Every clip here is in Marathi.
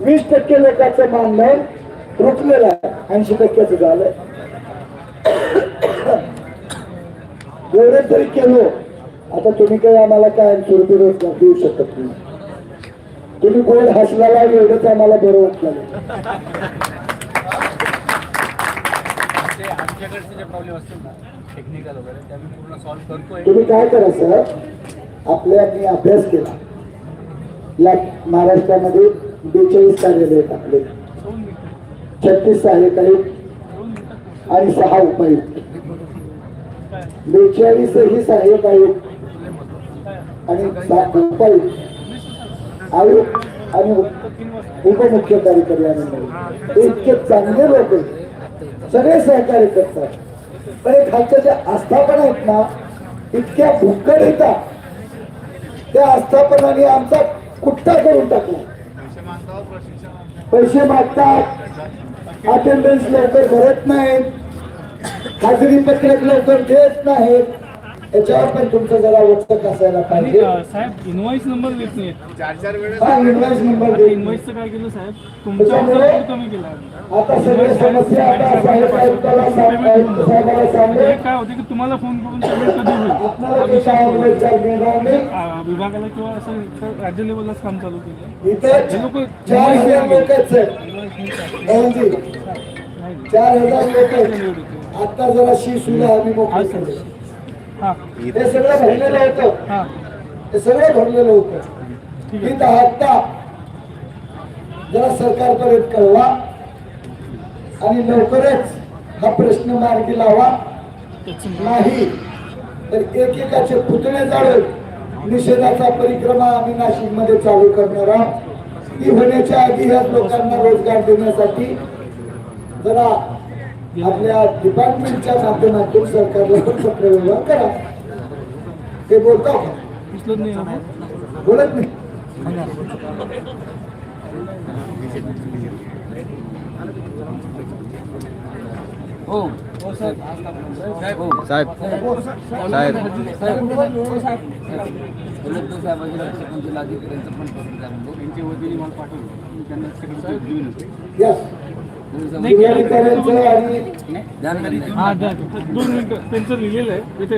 वीस टक्के लोकांचं मानणं रुकलेलं आहे. ऐंशी टक्क्याचं झालंय. एवढं तरी केलो. आता तुम्ही काही आम्हाला काय स्वरूपी रोजगार देऊ शकत नाही. तुम्ही गोड हसलाला एवढंच आम्हाला बरं वाटलं तुम्ही काय करा सर आपल्या मी अभ्यास केला. या महाराष्ट्रामध्ये बेचाळीस कार्यालय आहेत आपले. छत्तीस सहाय्यक आणि सहा उपायुक्त. बेचाळीस ही सहाय्यक आयुक्त आणि सात उपायुक्त. आयुक्त आणि उपमुख्य कार्यकारी आनंद. ते इतके चांगले लोक सगळे सहकार्य करतात. पण खालच्या ज्या आस्थापना आहेत ना इतक्या भुक्कड येतात. त्या आस्थापनाने आमचा कुट्टा करून टाकला. पैसे मागतात. अटेंडन्स लवकर भरत नाहीत. खाजगी पत्रक लवकर देत नाहीत. याच्यावर पण तुमचं जरा वचक असायला पाहिजे. साहेब इनवाईस नंबर देत नाही हा इन्व्हॉइस नंबर देत नाही. इनवाईसचं काय केलं साहेब? तुमचा त्याच्यामुळे अर्ज कमी केला. आता सगळे समस्या आता साहेब आयुक्ताला सांग- आयुक्त साहेबाला सांगले एक काय होते की तुम्हाला फोन करून पेमेंट कधी होईल? आपल्याला कशावर विचार घेणार नाही अ, विभागाला किंवा असं राज्य लेवललाच काम चालू केलं. इथं लोक चार हजार लोक आहेत साहेब राहुलजी, चार हजार लोक आहेत. आता जरा शी सुद्धा आम्ही मोकळी केली. हां. हे सगळं भरलेलं होतं. हां. हे सगळं भरलेलं होतं. ही आता जरा सरकारपर्यंत कळवा आणि लवकरच हा प्रश्न मार्गी लावा. नाही तर एकेकाचे पुतळे जाळून निषेधाचा परिक्रमा आम्ही नाशिकमध्ये चालू करणार आहोत. ती होण्याच्या आधी ह्या लोकांना रोजगार देण्यासाठी जरा आपल्या डिपार्टमेंटच्या माध्यमातून सरकारला पण पत्रव्यवहार करा. ते बोलतो. बोलत नाही. हो. हो साहेब साहेब. हो साहेब आणि ना. हा दोन मिनिटं त्यांचं लिहिलेलं आहे इथे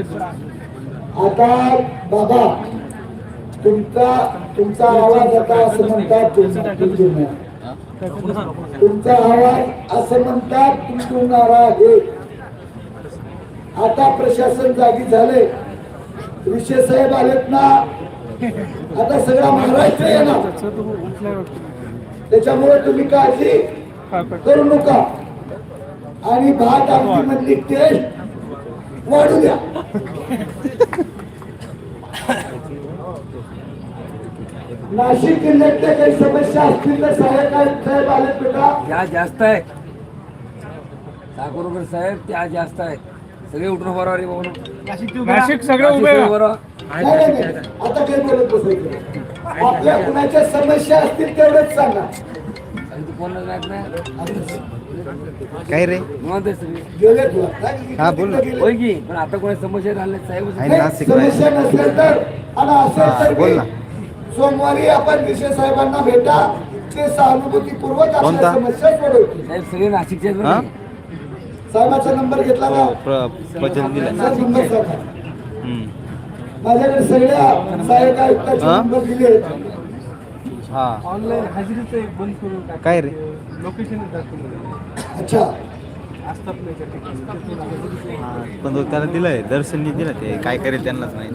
आता बाबा तुमचा तुमचा आवाज आता असं म्हणतात तुमचा तुमचा आवाज असं म्हणतात तुमचुणारा आहे. आता प्रशासन जागी झाले विषय साहेब आलेत ना. आता सगळा महाराष्ट्र येणार. वाटतं त्याच्यामुळे तुम्ही काळजी करू नका. आणि भात आमची मधली टेस्ट वाढू द्या. नाशिक जिल्ह्यातल्या काही समस्या असतील तर साहेब साहेब आले बेटा. त्या जास्त आहे साकोरकर साहेब त्या जास्त आहे सगळे उठून बरोबर आहे बाबा नाशिक सगळे उभे. आता काही बोलत बसायचं. आपल्या कुणाच्या समस्या असतील तेवढंच सांगा. काय रे? हा, बोल. होय की पण आता कोणी समस्या साहेब नसेल तर आणि असेल तर बोल ना. सोमवारी आपण विषय साहेबांना भेटा ते सहानुभूतीपूर्वक आपल्या? समस्या सोडवतील साहेब सगळे नाशिकचे? साहेबाचा नंबर घेतला ना. माझ्याकडे सगळ्या सहाय्यक आयुक्ताचे? नंबर दिले हा. ऑनलाईन हजेरीचं एक बंद करून टाका. काय रे? लोकेशन अच्छा. ठिकाणी. हा, पण तो त्याला दिलंय दर्शननी दिलं ते. काय करेल त्यांनाच नाही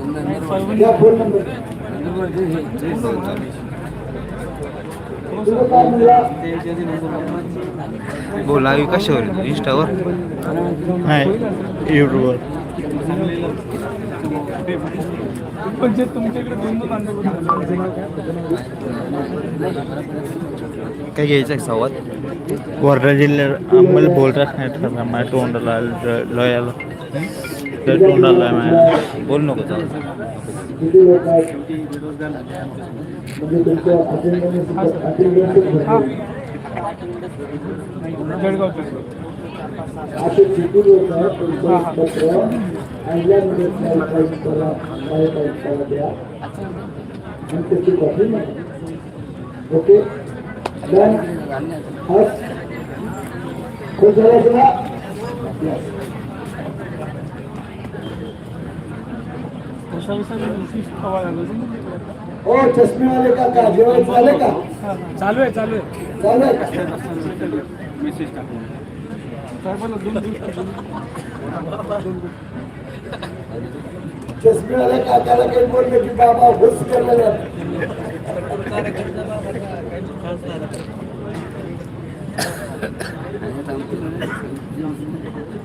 बोल कशावर? इंस्टावर नाही युट्यूबवर पण जे तुमच्याकडे दोन दोन अंडे काय घ्यायचं आहे संवाद वर्धा जिल्ह्यात आम्हाला बोलताच नाही माझ्या तोंडाला लयाला तर तोंडाला माझ्या बोल नको जाऊ असे लोक आहेत तुमचं पत्र द्या. आणि त्याची कॉपी ओके डन हस खुश झालं ना Yes. कशा विषयी हवा झालं हो चष्मेवाले काका जेवण झाले का? चालू आहे चालू आहे. चालू आहे चष्मेवाल्या काकाला काही बोलले की बाबा हुस केलं जात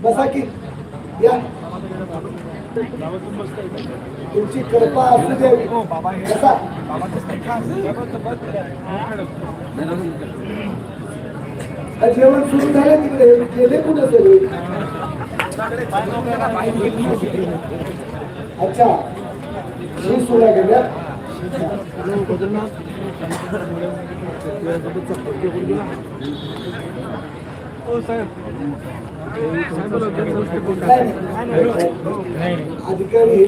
बसा की. या. तुमची कृपा असू द्यावी बसा. जेवण सुरू झालं तिकडे गेले कुठं सगळे? अच्छा. मी सोडा गेल्या. हो साहेब ते. नाही, अधिकारी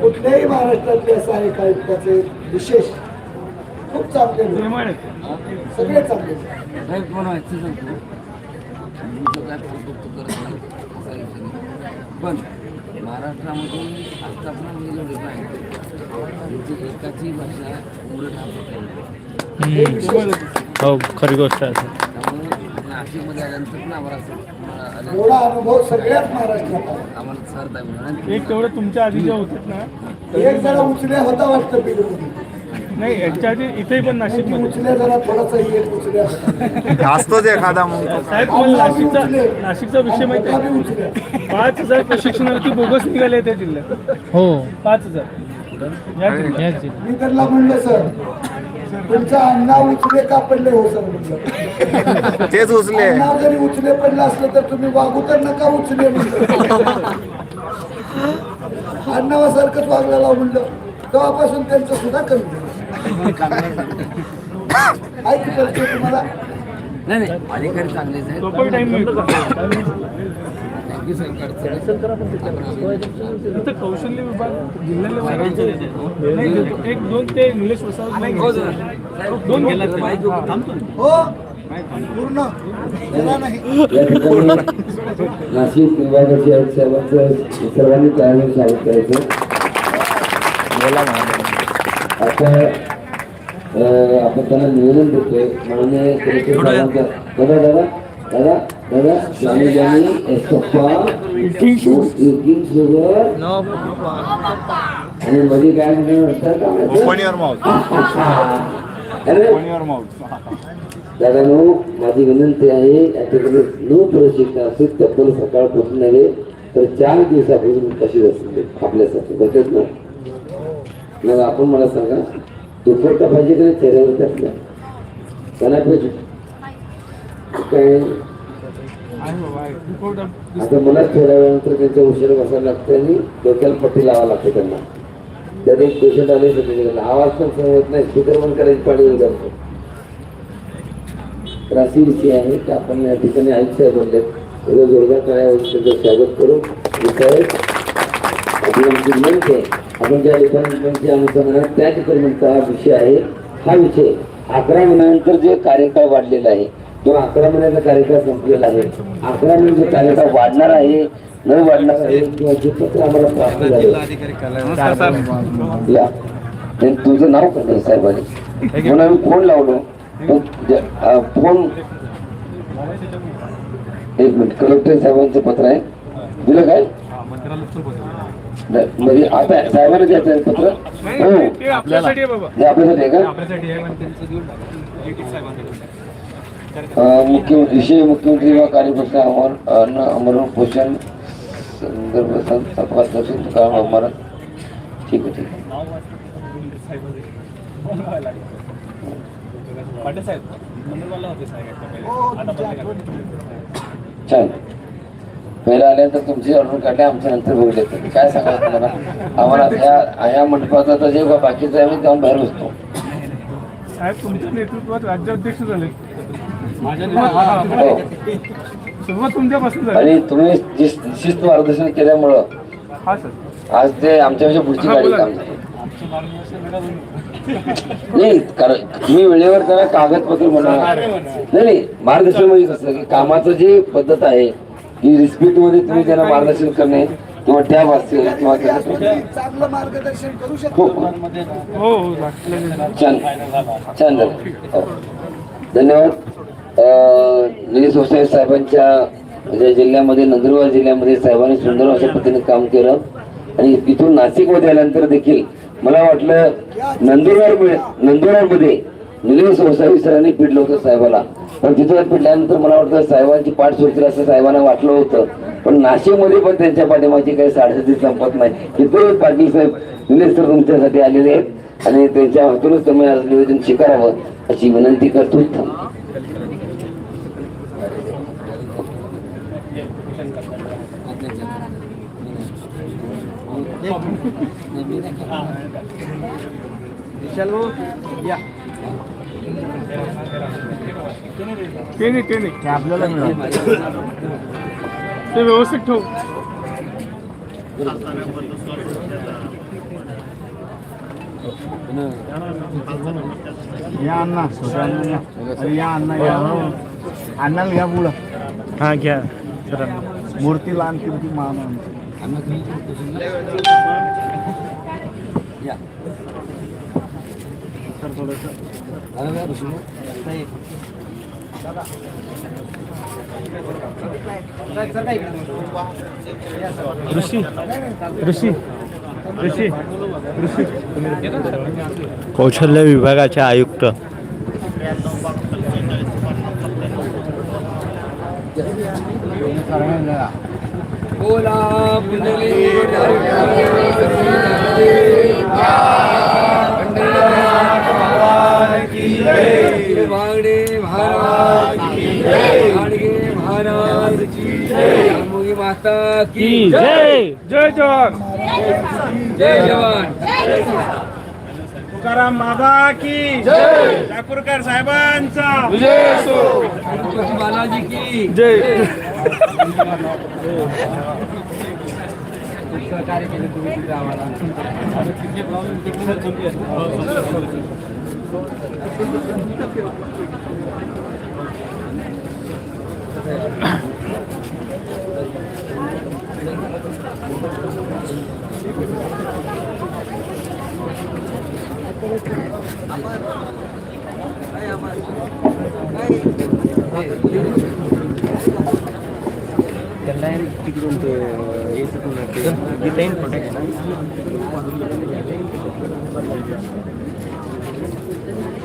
कुठल्याही महाराष्ट्रातले असं आहे काय त्याचे विशेष खूप चांगले लोक. सगळे चांगले. पण महाराष्ट्रामध्ये आस्थापना म्हणजे त्यांची एकाची भाषा उलट. हो खरी गोष्ट आहे. नाशिकमध्ये आल्यानंतर पण आम्हाला एवढा अनुभव सगळ्याच महाराष्ट्रात आम्हाला सर एक तेवढं तुमच्या आधी जे होतात ना एक जरा उचल्या होता वाटतं नाही याच्या आधी इथेही पण होता. असतोच एखादा मग. साहेब तुम्हाला नाशिकचा नाशिकचा विषय माहिती आहे. पाच हजार प्रशिक्षणार्थी बोगस निघाले त्या जिल्ह्यात. हो. पाच हजार. या जिल्ह्यात. मी त्यांना म्हणलं सर तुमचा अण्णा उचले का पडले हो सर? तेच उचले. अण्णा जरी उचले पडलं असलं तर तुम्ही वागू तर नका उचले म्हणलं. अण्णावासारखंच वागलेला म्हणलं. तेव्हापासून त्यांचं सुद्धा कमी तुम्हाला नाही नाही. अधिकारी चांगलेच आहेत कौशल्य विभाग एक दोन ते दोन गेला हो पूर्ण नाशिक विभागाचे आहेत सर्वांचं सर्वांनी त्यावेळी करायचं बोला आता आपण त्यांना निवेदन देतोय. माननीय दादा दादा दादा दादा स्वामी इटिंग शुगर आणि मध्ये काय म्हणतात माउथ दादानो माझी विनंती आहे या ठिकाणी न प्रशिक्षण असेल तब्बल सकाळपासून नव्हे तर चार दिवसापासून कशी असते आपल्यासाठी बघत ना? मग आपण मला सांगा दुपट्टा पाहिजे का चेहऱ्यावर त्यातल्या त्यांना पाहिजे. काय? आता मला थोड्या वेळानंतर त्यांच्या उशिरा बसायला लागतं आणि डोक्याला पट्टी लावा लागते त्यांना. त्यात एक पेशंट आले होते आवाज पण सहन नाही. स्पीकर पण करायची पाणी करतो जातो तर अशी विषय आहे की आपण या ठिकाणी आयुक्त साहेब म्हणले एवढं जोरदार काय त्यांचं स्वागत करू. विषय आपली आमची विनंती आहे आपण ज्या डिपार्टमेंटच्या अनुषंगाने त्या ठिकाणी हा विषय आहे हा विषय अकरा महिन्यानंतर जे कार्यकाळ वाढलेला आहे किंवा अकरा महिन्याचा कार्यकाळ संपलेला आहे. अकरा महिन्याचा कार्यकाळ वाढणार आहे न वाढणार आहे किंवा जे पत्र आम्हाला प्राप्त झाले. या. तुझं नाव काय आहे साहेबांनी? म्हणून आम्ही फोन लावलो? फोन. एक मिनिट कलेक्टर साहेबांचं पत्र आहे. दिलं काय? म्हणजे आता साहेबांना द्यायचं आहे पत्र नाही, हो. नाही, ते आपल्यासाठी आहे बाबा. हे आपल्यासाठी आहे का? आपल्यासाठी आहे पण त्यांचं देऊन अं, मुख्य विषय मुख्यमंत्री व कार्यकर्ते अमर अन्न अमरण पोषण संदर्भ सं- संपादक दर्शन तुकाराम अमरण ठीक आहे ठीक आहे. पाटील साहेब नंबरवाला होते साहेब आता बदले करा. छान पहिला आल्यानंतर तुमची ऑर्डर काढल्या आमच्या नंतर बघले काय सांगा तुम्हाला? आम्हाला ह्या ह्या मंडपाचा तर जे बाकीचं आहे आम्ही जाऊन बाहेर बसतो. साहेब तुमच्या नेतृत्वात राज्याध्यक्ष झाले. हो. सुरुवात तुमच्यापासून झाली. आणि तुम्ही जी शिस्त मार्गदर्शन केल्यामुळं हा सर. आज ते आमच्यापेक्षा पुढची हा, गाडी. काम नाही कारण तुम्ही वेळेवर जरा कागदपत्र म्हणा. नाही नाही मार्गदर्शन म्हणजे कसं की कामाचं जी पद्धत आहे की रिस्पेक्टमध्ये तुम्ही त्यांना मार्गदर्शन करणे किंवा टॅब असतील किंवा चांगलं मार्गदर्शन करू हो शकतो. हो. हो छान. छान झालं. हो. धन्यवाद. निलेश वसाई साहेबांच्या म्हणजे जिल्ह्यामध्ये नंदुरबार जिल्ह्यामध्ये साहेबांनी सुंदर अशा पद्धतीने काम केलं. आणि तिथून नाशिकमध्ये आल्यानंतर देखील मला वाटलं नंदुरबार नंदुरबारमध्ये निलेश वसाई सरांनी पिडलं होतं साहेबाला. पण तिथून पिडल्यानंतर मला वाटतं साहेबांची पाठ सुटतील असं साहेबांना वाटलं होतं. पण नाशिकमध्ये पण त्यांच्या पाठीमागची काही साडेसाती संपत नाही. इथं पाटील साहेब निलेश सर तुमच्यासाठी आलेले आहेत आणि त्यांच्या हातूनच तुम्ही आज निवेदन स्वीकारावं अशी विनंती करतो. थांबतो. ते नाही ते नाही. आपल्याला ते व्यवस्थित ठेव. या अण्णा अरे या अण्णा या अण्णाला घ्या पुढं हा घ्या. सरांना मूर्तीला आणखी ती मामा या. सर थोडंसं ऋषी ऋषी ऋषी कौशल्य विभागाचे आयुक्त. बोला वागडे महाराज गाडगे महाराज मुगी माता की जय. जय जवान. जय जवान. तुकाराम माधा की जय. ठाकूरकर साहेबांचा. विजय असो. बालाजी की जय. सहकार्य केलं तुम्ही तिथे आम्हाला The land ticket the land protection.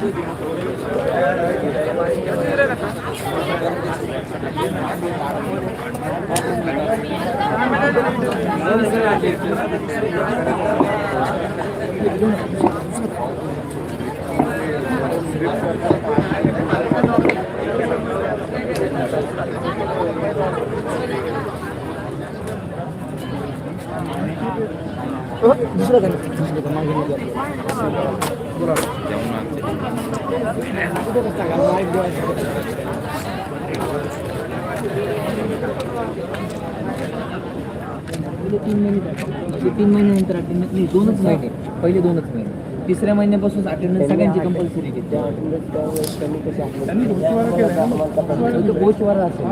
माहिती पहिले तीन महिन्यानंतर अटेंडन्स नाही दोनच महिने. पहिले दोनच महिने. तिसऱ्या महिन्यापासून अटेंडन्स सगळ्यांची कंपल्सरी घेते गोचवारा असेल.